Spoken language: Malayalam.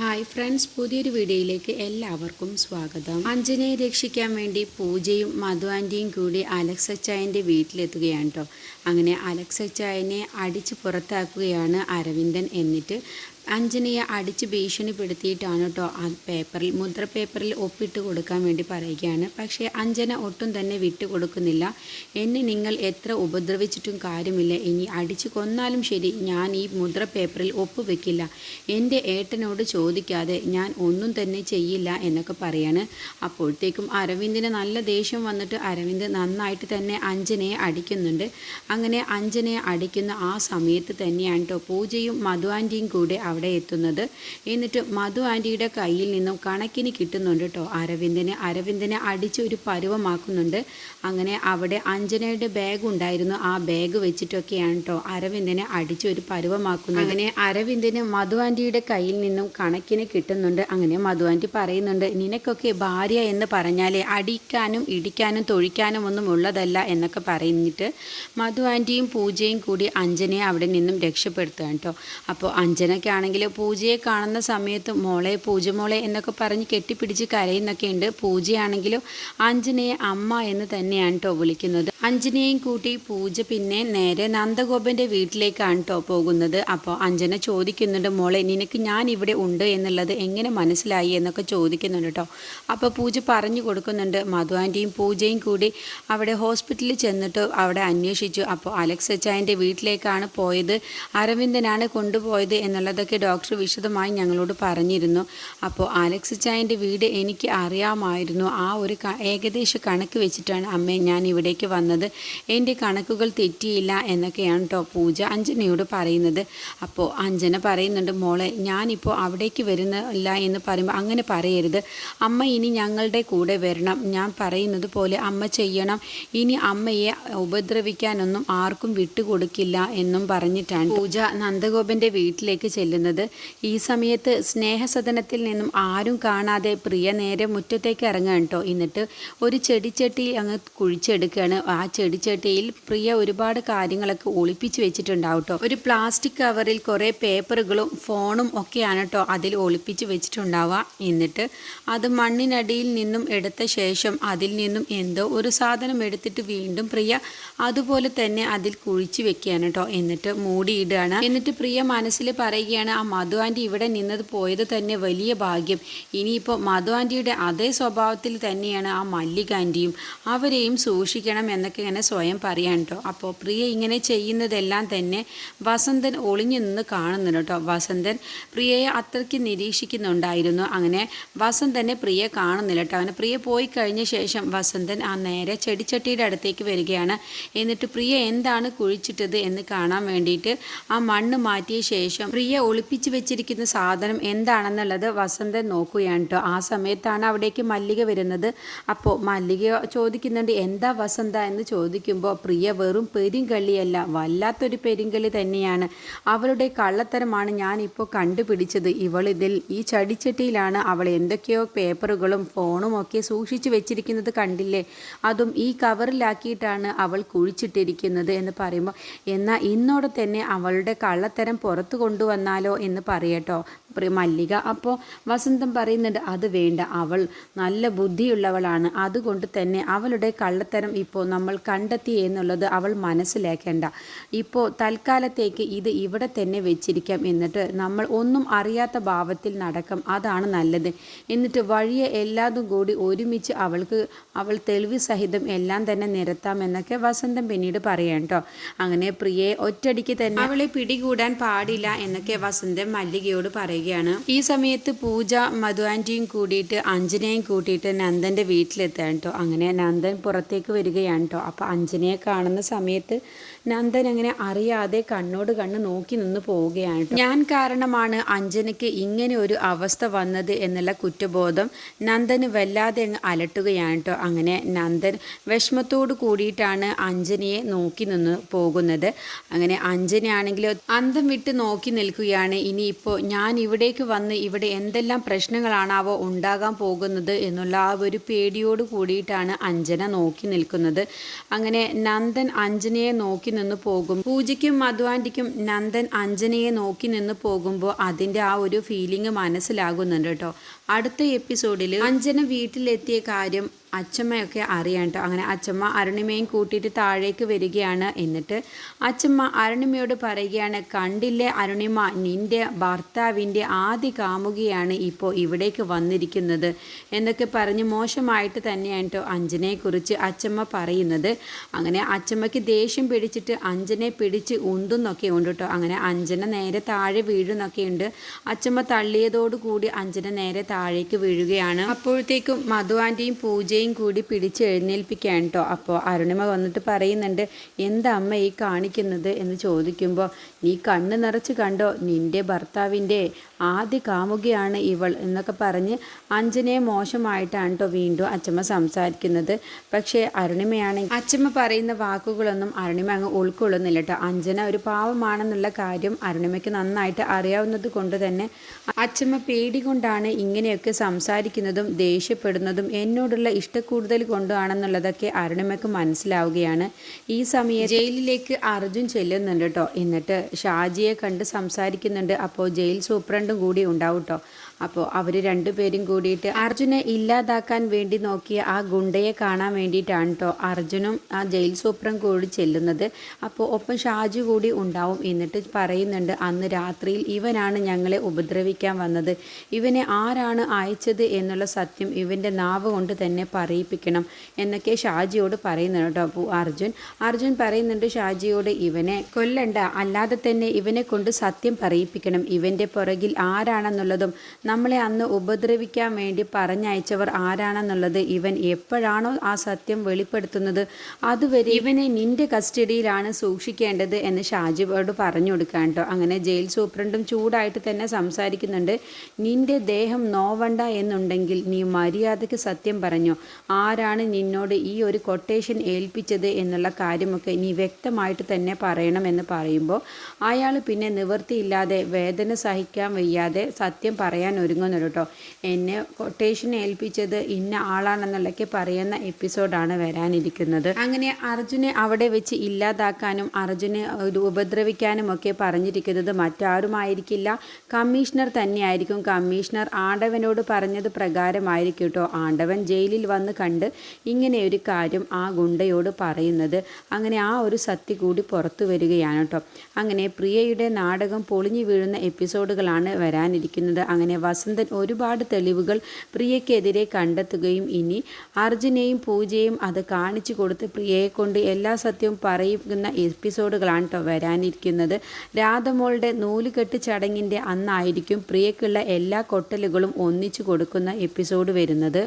ഹായ് ഫ്രണ്ട്സ് പുതിയൊരു വീഡിയോയിലേക്ക് എല്ലാവർക്കും സ്വാഗതം. അഞ്ജനയെ രക്ഷിക്കാൻ വേണ്ടി പൂജയും മധു ആന്റിയും കൂടി അലക്സച്ചായന്റെ വീട്ടിലെത്തുകയാണ് കേട്ടോ അങ്ങനെ അലക്സച്ചായനെ അടിച്ച് പുറത്താക്കുകയാണ് അരവിന്ദൻ എന്നിട്ട്. അഞ്ജനയെ അടിച്ച് ഭീഷണിപ്പെടുത്തിയിട്ടാണ് കേട്ടോ ആ പേപ്പറിൽ മുദ്ര പേപ്പറിൽ ഒപ്പിട്ട് കൊടുക്കാൻ വേണ്ടി പറയുകയാണ്. പക്ഷേ അഞ്ജന ഒട്ടും തന്നെ വിട്ടു കൊടുക്കുന്നില്ല. എന്നെ നിങ്ങൾ എത്ര ഉപദ്രവിച്ചിട്ടും കാര്യമില്ല. ഇനി അടിച്ച് കൊന്നാലും ശരി ഞാൻ ഈ മുദ്ര പേപ്പറിൽ ഒപ്പ് വെക്കില്ല. എന്റെ ഏട്ടനോട് ചോദിക്കാതെ ഞാൻ ഒന്നും തന്നെ ചെയ്യില്ല എന്നൊക്കെ പറയാണ്. അപ്പോഴത്തേക്കും അരവിന്ദിന് നല്ല ദേഷ്യം വന്നിട്ട് അരവിന്ദ് നന്നായിട്ട് തന്നെ അഞ്ജനയെ അടിക്കുന്നുണ്ട്. അങ്ങനെ അഞ്ജനയെ അടിക്കുന്ന ആ സമയത്ത് തന്നെയാണ് കേട്ടോ പൂജയും മധു ആന്റിയും കൂടെ അവിടെ എത്തുന്നത്. എന്നിട്ട് മധു ആന്റിയുടെ കയ്യിൽ നിന്നും കണക്കിന് കിട്ടുന്നുണ്ട് കേട്ടോ അരവിന്ദനെ അരവിന്ദനെ അടിച്ച് ഒരു പരുവമാക്കുന്നുണ്ട്. അങ്ങനെ അവിടെ അഞ്ജനയുടെ ബാഗ് ഉണ്ടായിരുന്നു. ആ ബാഗ് വെച്ചിട്ടൊക്കെയാണ് കേട്ടോ അരവിന്ദനെ അടിച്ച് ഒരു പരുവമാക്കുന്നത്. അങ്ങനെ അരവിന്ദന് മധു ആന്റിയുടെ കയ്യിൽ നിന്നും കണക്കിന് കിട്ടുന്നുണ്ട്. അങ്ങനെ മധു ആന്റി പറയുന്നുണ്ട് നിനക്കൊക്കെ ഭാര്യ എന്ന് പറഞ്ഞാലേ അടിക്കാനും ഇടിക്കാനും തൊഴിക്കാനും ഒന്നും ഉള്ളതല്ല എന്നൊക്കെ പറഞ്ഞിട്ട് മധു ആന്റിയും പൂജയും കൂടി അഞ്ജനയെ അവിടെ നിന്നും രക്ഷപ്പെടുത്തുകയാണ് കേട്ടോ അപ്പോൾ അഞ്ജനയ്ക്കാണെങ്കിൽ പൂജയെ കാണുന്ന സമയത്ത് മോളെ പൂജ മോളെ എന്നൊക്കെ പറഞ്ഞ് കെട്ടിപ്പിടിച്ച് കരയുന്നൊക്കെ ഉണ്ട് പൂജയാണെങ്കിലും അഞ്ജനയെ അമ്മ എന്ന് തന്നെയാണ് കേട്ടോ വിളിക്കുന്നത്. അഞ്ജനയും കൂട്ടി പൂജ പിന്നെ നേരെ നന്ദഗോപന്റെ വീട്ടിലേക്കാണ് കേട്ടോ പോകുന്നത്. അപ്പോൾ അഞ്ജന ചോദിക്കുന്നുണ്ട് മോളെ നിനക്ക് ഞാൻ ഇവിടെ ഉണ്ട് എന്നുള്ളത് എങ്ങനെ മനസ്സിലായി? എന്നൊക്കെ ചോദിക്കുന്നുണ്ട് കേട്ടോ അപ്പോൾ പൂജ പറഞ്ഞു കൊടുക്കുന്നുണ്ട്. മധു ആന്റിയും പൂജയും കൂടി അവിടെ ഹോസ്പിറ്റലിൽ ചെന്നിട്ട് അവിടെ അന്വേഷിച്ചു. അപ്പോൾ അലക്സ് അച്ചായന്റെ വീട്ടിലേക്കാണ് പോയത്. അരവിന്ദനാണ് കൊണ്ടുപോയത് എന്നുള്ളതൊക്കെ ഡോക്ടർ വിശദമായി ഞങ്ങളോട് പറഞ്ഞിരുന്നു. അപ്പോൾ അലക്സ് ചായന്റെ വീട് എനിക്ക് അറിയാമായിരുന്നു. ആ ഒരു ഏകദേശ കണക്ക് വെച്ചിട്ടാണ് അമ്മേ ഞാൻ ഇവിടേക്ക് വന്നത്. എന്റെ കണക്കുകൾ തെറ്റിയില്ല എന്നൊക്കെയാണ് കേട്ടോ പൂജ അഞ്ജനയോട് പറയുന്നത്. അപ്പോൾ അഞ്ജന പറയുന്നുണ്ട് മോളെ ഞാനിപ്പോൾ അവിടേക്ക് വരുന്നില്ല എന്ന് പറയുമ്പോൾ അങ്ങനെ പറയരുത്. അമ്മ ഇനി ഞങ്ങളുടെ കൂടെ വരണം. ഞാൻ പറയുന്നത് പോലെ അമ്മ ചെയ്യണം. ഇനി അമ്മയെ ഉപദ്രവിക്കാനൊന്നും ആർക്കും വിട്ടുകൊടുക്കില്ല എന്നും പറഞ്ഞിട്ടാണ് പൂജ നന്ദഗോപന്റെ വീട്ടിലേക്ക് ചെല്ലുന്നത്. ഈ സമയത്ത് സ്നേഹസദനത്തിൽ നിന്നും ആരും കാണാതെ പ്രിയ നേരെ മുറ്റത്തേക്ക് ഇറങ്ങുക കേട്ടോ എന്നിട്ട് ഒരു ചെടിച്ചട്ടി അങ്ങ് കുഴിച്ചെടുക്കുകയാണ്. ആ ചെടിച്ചട്ടിയിൽ പ്രിയ ഒരുപാട് കാര്യങ്ങളൊക്കെ ഒളിപ്പിച്ച് വെച്ചിട്ടുണ്ടാവും ഒരു പ്ലാസ്റ്റിക് കവറിൽ കുറേ പേപ്പറുകളും ഫോണും ഒക്കെയാണ് കേട്ടോ അതിൽ ഒളിപ്പിച്ച് വെച്ചിട്ടുണ്ടാവുക. എന്നിട്ട് അത് മണ്ണിനടിയിൽ നിന്നും എടുത്ത ശേഷം അതിൽ നിന്നും എന്തോ ഒരു സാധനം എടുത്തിട്ട് വീണ്ടും പ്രിയ അതുപോലെ തന്നെ അതിൽ കുഴിച്ച് വെക്കുകയാണ് കേട്ടോ എന്നിട്ട് മൂടിയിടുകയാണ്. എന്നിട്ട് പ്രിയ മനസ്സിൽ പറയുകയാണ് ആ മധു ആന്റി ഇവിടെ നിന്നത് പോയത് തന്നെ വലിയ ഭാഗ്യം. ഇനിയിപ്പോൾ മധു ആന്റിയുടെ അതേ സ്വഭാവത്തിൽ തന്നെയാണ് ആ മല്ലിക ആന്റിയും അവരെയും സൂക്ഷിക്കണം എന്നൊക്കെ ഇങ്ങനെ സ്വയം പറയാൻ കേട്ടോ അപ്പോൾ പ്രിയ ഇങ്ങനെ ചെയ്യുന്നതെല്ലാം തന്നെ വസന്തൻ ഒളിഞ്ഞു നിന്ന് കാണുന്നുണ്ട് കേട്ടോ വസന്തൻ പ്രിയയെ അത്രയ്ക്ക് നിരീക്ഷിക്കുന്നുണ്ടായിരുന്നു. അങ്ങനെ വസന്തനെ പ്രിയ കാണുന്നില്ല കേട്ടോ അങ്ങനെ പ്രിയ പോയി കഴിഞ്ഞ ശേഷം വസന്തൻ ആ നേരെ ചെടിച്ചട്ടിയുടെ അടുത്തേക്ക് വരികയാണ്. എന്നിട്ട് പ്രിയ എന്താണ് കുഴിച്ചിട്ടത് എന്ന് കാണാൻ വേണ്ടിയിട്ട് ആ മണ്ണ് മാറ്റിയ ശേഷം പ്രിയ ഒളിപ്പിച്ച് വെച്ചിരിക്കുന്ന സാധനം എന്താണെന്നുള്ളത് വസന്തൻ നോക്കുകയാണ് കേട്ടോ ആ സമയത്താണ് അവിടേക്ക് മല്ലിക വരുന്നത്. അപ്പോൾ മല്ലിക ചോദിക്കുന്നുണ്ട് എന്താ വസന്ത? എന്ന് ചോദിക്കുമ്പോൾ പ്രിയ വെറും പെരുങ്കള്ളിയല്ല വല്ലാത്തൊരു പെരുങ്കള്ളി തന്നെയാണ്. അവളുടെ കള്ളത്തരമാണ് ഞാൻ ഇപ്പോൾ കണ്ടുപിടിച്ചത്. ഇവളിതിൽ ഈ ചടിച്ചട്ടിയിലാണ്. അവൾ എന്തൊക്കെയോ പേപ്പറുകളും ഫോണും ഒക്കെ സൂക്ഷിച്ചു വെച്ചിരിക്കുന്നത് കണ്ടില്ലേ? അതും ഈ കവറിലാക്കിയിട്ടാണ് അവൾ കുഴിച്ചിട്ടിരിക്കുന്നത് എന്ന് പറയുമ്പോൾ എന്നാൽ ഇന്നോടെ തന്നെ അവളുടെ കള്ളത്തരം പുറത്തു കൊണ്ടുവന്നാലോ എന്ന് പറയട്ടോ. മല്ലിക അപ്പോൾ വസന്തം പറയുന്നുണ്ട് അത് വേണ്ട അവൾ നല്ല ബുദ്ധിയുള്ളവളാണ്. അതുകൊണ്ട് തന്നെ അവളുടെ കള്ളത്തരം ഇപ്പോൾ നമ്മൾ കണ്ടെത്തി എന്നുള്ളത് അവൾ മനസ്സിലാക്കേണ്ട. ഇപ്പോൾ തൽക്കാലത്തേക്ക് ഇത് ഇവിടെ തന്നെ വെച്ചിരിക്കാം എന്നിട്ട് നമ്മൾ ഒന്നും അറിയാത്ത ഭാവത്തിൽ നടക്കും. അതാണ് നല്ലത്. എന്നിട്ട് വഴിയെ എല്ലാതും കൂടി ഒരുമിച്ച് അവൾക്ക് അവൾ തെളിവ് സഹിതം എല്ലാം തന്നെ നിരത്താം എന്നൊക്കെ വസന്തം പിന്നീട് പറയാം കേട്ടോ അങ്ങനെ പ്രിയയെ ഒറ്റടിക്ക് തന്നെ അവളെ പിടികൂടാൻ പാടില്ല എന്നൊക്കെ വസന്തം മല്ലികയോട് പറയുകയാണ് ഈ സമയത്ത് പൂജ മധു ആന്റിയും കൂടിയിട്ട് അഞ്ജനയും കൂട്ടിയിട്ട് നന്ദന്റെ വീട്ടിലെത്താൻ കേട്ടോ അങ്ങനെ നന്ദൻ പുറത്തേക്ക് വരികയാണ് കേട്ടോ അപ്പോൾ അഞ്ജനയെ കാണുന്ന സമയത്ത് നന്ദൻ അങ്ങനെ അറിയാതെ കണ്ണോട് കണ്ണ് നോക്കി നിന്ന് പോവുകയാണ്. ഞാൻ കാരണമാണ് അഞ്ജനയ്ക്ക് ഇങ്ങനെ ഒരു അവസ്ഥ വന്നത് എന്നുള്ള കുറ്റബോധം നന്ദന് വല്ലാതെ അങ്ങ് അലട്ടുകയാണ് കേട്ടോ അങ്ങനെ നന്ദൻ വിഷമത്തോട് കൂടിയിട്ടാണ് അഞ്ജനയെ നോക്കി നിന്ന് പോകുന്നത്. അങ്ങനെ അഞ്ജനയാണെങ്കിൽ അന്തം വിട്ട് നോക്കി നിൽക്കുകയാണ് കൂടിയാണ് ഇനിയിപ്പോൾ ഞാൻ ഇവിടേക്ക് വന്ന് ഇവിടെ എന്തെല്ലാം പ്രശ്നങ്ങളാണാവോ ഉണ്ടാകാൻ പോകുന്നത് എന്നുള്ള ആ ഒരു പേടിയോട് കൂടിയിട്ടാണ് അഞ്ജന നോക്കി നിൽക്കുന്നത്. അങ്ങനെ നന്ദൻ അഞ്ജനയെ നോക്കി നിന്ന് പോകും. പൂജയ്ക്കും മധുവാന്റിക്കും നന്ദൻ അഞ്ജനയെ നോക്കി നിന്ന് പോകുമ്പോൾ അതിന്റെ ആ ഒരു ഫീലിംഗ് മനസ്സിലാകുന്നുണ്ട് കേട്ടോ. അടുത്ത എപ്പിസോഡിൽ അഞ്ജന വീട്ടിലെത്തിയ കാര്യം അച്ചമ്മയൊക്കെ അറിയാം കേട്ടോ അങ്ങനെ അച്ചമ്മ അരുണിമയും കൂട്ടിയിട്ട് താഴേക്ക് വരികയാണ്. എന്നിട്ട് അച്ചമ്മ അരുണിമയോട് പറയുകയാണ് കണ്ടില്ലേ അരുണിമ നിന്റെ ഭർത്താവിന്റെ ആദ്യ കാമുകിയാണ് ഇപ്പോൾ ഇവിടേക്ക് വന്നിരിക്കുന്നത്. എന്നൊക്കെ പറഞ്ഞ് മോശമായിട്ട് തന്നെയാണ് കേട്ടോ അഞ്ജനയെക്കുറിച്ച് അച്ചമ്മ പറയുന്നത്. അങ്ങനെ അച്ചമ്മയ്ക്ക് ദേഷ്യം പിടിച്ചിട്ട് അഞ്ജനെ പിടിച്ച് ഉന്തുന്നൊക്കെ ഉണ്ട് കേട്ടോ അങ്ങനെ അഞ്ജന നേരെ താഴെ വീഴുന്നൊക്കെ ഉണ്ട്. അച്ചമ്മ തള്ളിയതോടുകൂടി അഞ്ജന നേരെ താഴേക്ക് വീഴുകയാണ്. അപ്പോഴത്തേക്കും മധു ആന്റിയും പൂജയും കൂടി പിടിച്ച് എഴുന്നേൽപ്പിക്കുകയാണ് കേട്ടോ അപ്പോൾ അരുണിമ വന്നിട്ട് പറയുന്നുണ്ട് എന്താ അമ്മ ഈ കാണിക്കുന്നത്? എന്ന് ചോദിക്കുമ്പോൾ നീ കണ്ണ് നിറച്ച് കണ്ടോ? നിന്റെ ഭർത്താവിന്റെ ആദ്യ കാമുകയാണ് ഇവൾ എന്നൊക്കെ പറഞ്ഞ് അഞ്ജനയെ മോശമായിട്ടാണ് കേട്ടോ വീണ്ടും അച്ചമ്മ സംസാരിക്കുന്നത്. പക്ഷേ അരുണിമയാണെങ്കിൽ അച്ചമ്മ പറയുന്ന വാക്കുകളൊന്നും അരുണിമ അങ്ങ് ഉൾക്കൊള്ളുന്നില്ല കേട്ടോ അഞ്ജന ഒരു പാവമാണെന്നുള്ള കാര്യം അരുണിമയ്ക്ക് നന്നായിട്ട് അറിയാവുന്നത് കൊണ്ട് തന്നെ അച്ചമ്മ പേടി കൊണ്ടാണ് ഇങ്ങനെയൊക്കെ സംസാരിക്കുന്നതും ദേഷ്യപ്പെടുന്നതും എന്നോടുള്ള ഇഷ്ടക്കൂടുതൽ കൊണ്ടാണെന്നുള്ളതൊക്കെ അരുണിമയ്ക്ക് മനസ്സിലാവുകയാണ്. ഈ സമയം ജയിലിലേക്ക് അർജുൻ ചെല്ലുന്നുണ്ട് കേട്ടോ എന്നിട്ട് ഷാജിയെ കണ്ട് സംസാരിക്കുന്നുണ്ട്. അപ്പോൾ ജയിൽ സൂപ്രണ്ടും കൂടി ഉണ്ടാവും കേട്ടോ അപ്പോൾ അവർ രണ്ടുപേരും കൂടിയിട്ട് അർജുനെ ഇല്ലാതാക്കാൻ വേണ്ടി നോക്കിയ ആ ഗുണ്ടയെ കാണാൻ വേണ്ടിയിട്ടാണ് കേട്ടോ അർജുനും ആ ജയിൽ സൂപ്രം കൂടി ചെല്ലുന്നത്. അപ്പോൾ ഒപ്പം ഷാജു കൂടി ഉണ്ടാവും എന്നിട്ട് പറയുന്നുണ്ട് അന്ന് രാത്രിയിൽ ഇവനാണ് ഞങ്ങളെ ഉപദ്രവിക്കാൻ വന്നത്. ഇവനെ ആരാണ് അയച്ചത് എന്നുള്ള സത്യം ഇവന്റെ നാവ് കൊണ്ട് തന്നെ പറയിപ്പിക്കണം എന്നൊക്കെ ഷാജിയോട് പറയുന്നുണ്ട് കേട്ടോ അപ്പോൾ അർജുൻ. അർജുൻ പറയുന്നുണ്ട് ഷാജിയോട് ഇവനെ കൊല്ലണ്ട. അല്ലാതെ തന്നെ ഇവനെ കൊണ്ട് സത്യം പറയിപ്പിക്കണം. ഇവന്റെ പുറകിൽ ആരാണെന്നുള്ളതും നമ്മളെ അന്ന് ഉപദ്രവിക്കാൻ വേണ്ടി പറഞ്ഞയച്ചവർ ആരാണെന്നുള്ളത് ഇവൻ എപ്പോഴാണോ ആ സത്യം വെളിപ്പെടുത്തുന്നത് അതുവരെ ഇവനെ നിന്റെ കസ്റ്റഡിയിലാണ് സൂക്ഷിക്കേണ്ടത് എന്ന് ഷാജിബോട് പറഞ്ഞു കൊടുക്കാൻ കേട്ടോ. അങ്ങനെ ജയിൽ സൂപ്രണ്ടും ചൂടായിട്ട് തന്നെ സംസാരിക്കുന്നുണ്ട്. നിന്റെ ദേഹം നോവണ്ട എന്നുണ്ടെങ്കിൽ നീ മര്യാദയ്ക്ക് സത്യം പറഞ്ഞു. ആരാണ് നിന്നോട് ഈ ഒരു കൊട്ടേഷൻ ഏൽപ്പിച്ചത് എന്നുള്ള കാര്യമൊക്കെ നീ വ്യക്തമായിട്ട് തന്നെ പറയണം എന്ന് പറയുമ്പോൾ അയാൾ പിന്നെ നിവൃത്തിയില്ലാതെ വേദന സഹിക്കാൻ വയ്യാതെ സത്യം പറയാൻ ഒരുങ്ങുന്നു കേട്ടോ. എന്നെ കൊട്ടേഷൻ ഏൽപ്പിച്ചത് ഇന്ന ആളാണെന്നുള്ളതൊക്കെ പറയുന്ന എപ്പിസോഡാണ് വരാനിരിക്കുന്നത്. അങ്ങനെ അർജുനെ അവിടെ വെച്ച് ഇല്ലാതാക്കാനും അർജുനെ ഉപദ്രവിക്കാനും ഒക്കെ പറഞ്ഞിരിക്കുന്നത് മറ്റാരുമായിരിക്കില്ല. കമ്മീഷണർ തന്നെയായിരിക്കും. കമ്മീഷണർ ആണ്ടവനോട് പറഞ്ഞത് പ്രകാരമായിരിക്കും കേട്ടോ. ആണ്ടവൻ ജയിലിൽ വന്ന് കണ്ട് ഇങ്ങനെ ഒരു കാര്യം ആ ഗുണ്ടയോട് പറയുന്നത്. അങ്ങനെ ആ ഒരു സത്യ കൂടി പുറത്തു വരികയാണ് കേട്ടോ. അങ്ങനെ പ്രിയയുടെ നാടകം പൊളിഞ്ഞു വീഴുന്ന എപ്പിസോഡുകളാണ് വരാനിരിക്കുന്നത്. അങ്ങനെ വസന്തൻ ഒരുപാട് തെളിവുകൾ പ്രിയക്കെതിരെ കണ്ടെത്തുകയും ഇനി അർജുനെയും പൂജയും അത് കാണിച്ചു കൊടുത്ത് പ്രിയയെ കൊണ്ട് എല്ലാ സത്യവും പറയുന്ന എപ്പിസോഡുകളാണ് കേട്ടോ വരാനിരിക്കുന്നത്. രാധമോളുടെ നൂലുകെട്ട് ചടങ്ങിന്റെ അന്നായിരിക്കും പ്രിയക്കുള്ള എല്ലാ കൊട്ടലുകളും ഒന്നിച്ചു കൊടുക്കുന്ന എപ്പിസോഡ് വരുന്നത്.